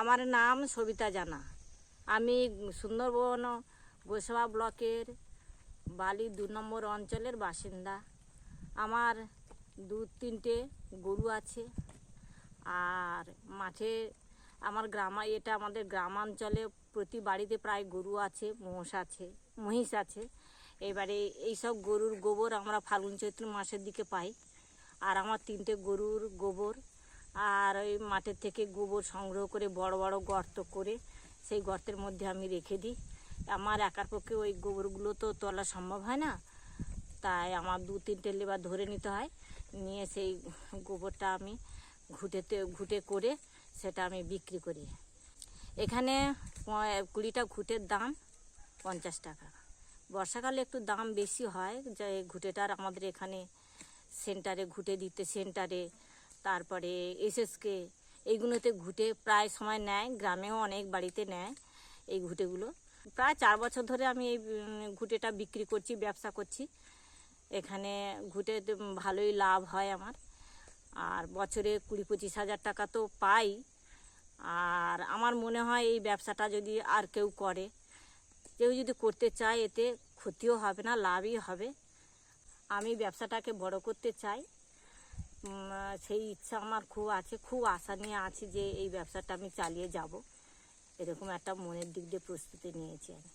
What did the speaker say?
আমার নাম সবিতা জানা। আমি সুন্দরবন গোসবা ব্লকের বালি দু নম্বর অঞ্চলের বাসিন্দা। আমার দু তিনটে গরু আছে। আর মাঠে আমার গ্রামা, এটা আমাদের গ্রামাঞ্চলে প্রতি বাড়িতে প্রায় গরু আছে মোষ আছে, মহিষ আছে। এবারে এইসব গরুর গোবর আমরা ফাল্গুন চৈত্র মাসের দিকে পাই। আর আমার তিনটে গরুর গোবর আর ওই মাঠের থেকে গোবর সংগ্রহ করে বড় বড় গর্ত করে সেই গর্তের মধ্যে আমি রেখে দিই। আমার একার পক্ষে ওই গোবরগুলো তো তোলা সম্ভব হয় না। তাই আমার দু তিনটে লেবার ধরে নিতে হয়। নিয়ে সেই গোবরটা আমি ঘুটেতে, ঘুটে করে সেটা আমি বিক্রি করি। এখানে কুড়িটা ঘুটের দাম পঞ্চাশ টাকা। বর্ষাকালে একটু দাম বেশি হয় যে ঘুটেটার আমাদের এখানে সেন্টারে, ঘুটে দিতে সেন্টারে তারপরে এসএসকে এইগুলোতে ঘুটে প্রায় সময় নেয়, গ্রামেও অনেক বাড়িতে নেয় এই ঘুটেগুলো। প্রায় চার বছর ধরে আমি এই ঘুটেটা বিক্রি করছি, ব্যবসা করছি। এখানে ঘুটে ভালোই লাভ হয় আমার। আর বছরে কুড়ি পঁচিশ হাজার টাকা তো পাই। আর আমার মনে হয় এই ব্যবসাটা যদি আর কেউ করে, কেউ যদি করতে চায়, এতে ক্ষতিও হবে না, লাভই হবে। আমি ব্যবসাটাকে বড় করতে চাই। সেই ইচ্ছা আমার খুব আছে, খুব আশা নিয়ে আছি যে এই ব্যবসাটা আমি চালিয়ে যাব। এরকম একটা মনের দিক দিয়ে প্রস্তুতি নিয়েছি আমি।